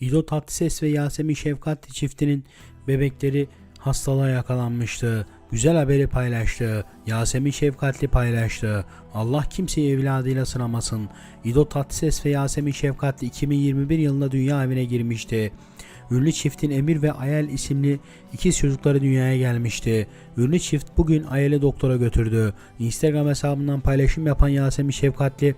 İdo Tatlıses ve Yasemin Şefkatli çiftinin bebekleri hastalığa yakalanmıştı. Güzel haberi paylaştı. Yasemin Şefkatli paylaştı. Allah kimseyi evladıyla sınamasın. İdo Tatlıses ve Yasemin Şefkatli 2021 yılında dünya evine girmişti. Ünlü çiftin Emir ve Ayel isimli ikiz çocukları dünyaya gelmişti. Ünlü çift bugün Ayel'i doktora götürdü. Instagram hesabından paylaşım yapan Yasemin Şefkatli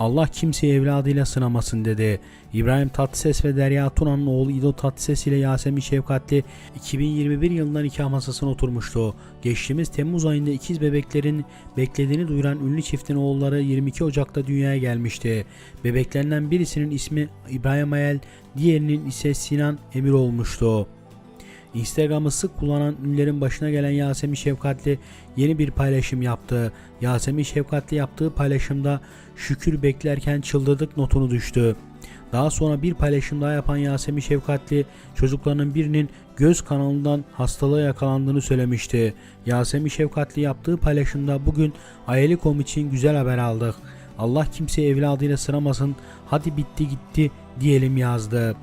Allah kimseyi evladıyla sınamasın dedi. İbrahim Tatlıses ve Derya Tuna'nın oğlu İdo Tatlıses ile Yasemin Şefkatli 2021 yılında nikah masasına oturmuştu. Geçtiğimiz Temmuz ayında ikiz bebeklerin beklediğini duyuran ünlü çiftin oğulları 22 Ocak'ta dünyaya gelmişti. Bebeklerinden birisinin ismi İbrahim Ayel, diğerinin ise Sinan Emir olmuştu. Instagram'ı sık kullanan ünlülerin başına gelen Yasemin Şefkatli yeni bir paylaşım yaptı. Yasemin Şefkatli yaptığı paylaşımda şükür beklerken çıldırdık notunu düştü. Daha sonra bir paylaşım daha yapan Yasemin Şefkatli çocuklarının birinin göz kanalından hastalığa yakalandığını söylemişti. Yasemin Şefkatli yaptığı paylaşımda bugün Ayelikom için güzel haber aldık. Allah kimseyi evladıyla sınamasın hadi bitti gitti diyelim yazdı.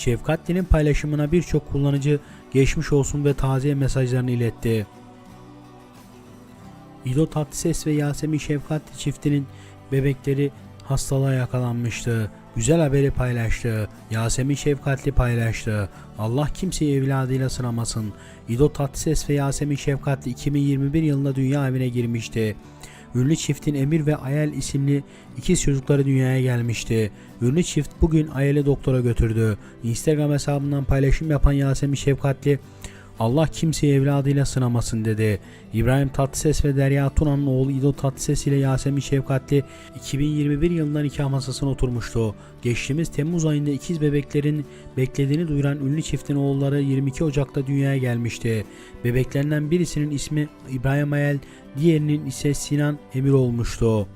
Şefkatli'nin paylaşımına birçok kullanıcı geçmiş olsun ve taziye mesajlarını iletti. İdo Tatlıses ve Yasemin Şefkatli çiftinin bebekleri hastalığa yakalanmıştı. Güzel haberi paylaştı. Yasemin Şefkatli paylaştı. Allah kimseyi evladıyla sınamasın. İdo Tatlıses ve Yasemin Şefkatli 2021 yılında dünya evine girmişti. Ünlü çiftin Emir ve Ayel isimli ikiz çocukları dünyaya gelmişti. Ünlü çift bugün Ayel'i doktora götürdü. Instagram hesabından paylaşım yapan Yasemin Şefkatli Allah kimseyi evladıyla sınamasın dedi. İbrahim Tatlıses ve Derya Tuna'nın oğlu İdo Tatlıses ile Yasemin Şefkatli 2021 yılında nikah masasına oturmuştu. Geçtiğimiz Temmuz ayında ikiz bebeklerin beklediğini duyuran ünlü çiftin oğulları 22 Ocak'ta dünyaya gelmişti. Bebeklerinden birisinin ismi İbrahim Ayel, diğerinin ise Sinan Emir olmuştu.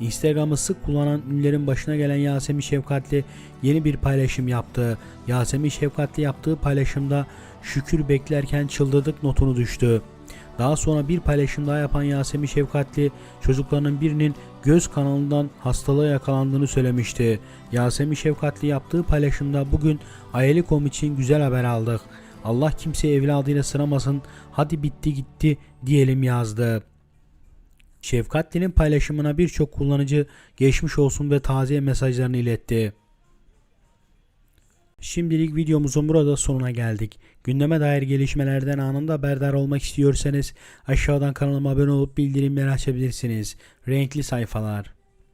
Instagram'ı sık kullanan ünlülerin başına gelen Yasemin Şefkatli yeni bir paylaşım yaptı. Yasemin Şefkatli yaptığı paylaşımda şükür beklerken çıldırdık notunu düştü. Daha sonra bir paylaşım daha yapan Yasemin Şefkatli çocuklarının birinin göz kanalından hastalığa yakalandığını söylemişti. Yasemin Şefkatli yaptığı paylaşımda bugün Ayelikom için güzel haber aldık. Allah kimseyi evladıyla sınamasın hadi bitti gitti diyelim yazdı. Şefkatli'nin paylaşımına birçok kullanıcı geçmiş olsun ve taziye mesajlarını iletti. Şimdilik videomuzun burada sonuna geldik. Gündeme dair gelişmelerden anında haberdar olmak istiyorsanız aşağıdan kanalıma abone olup bildirimleri açabilirsiniz. Renkli sayfalar.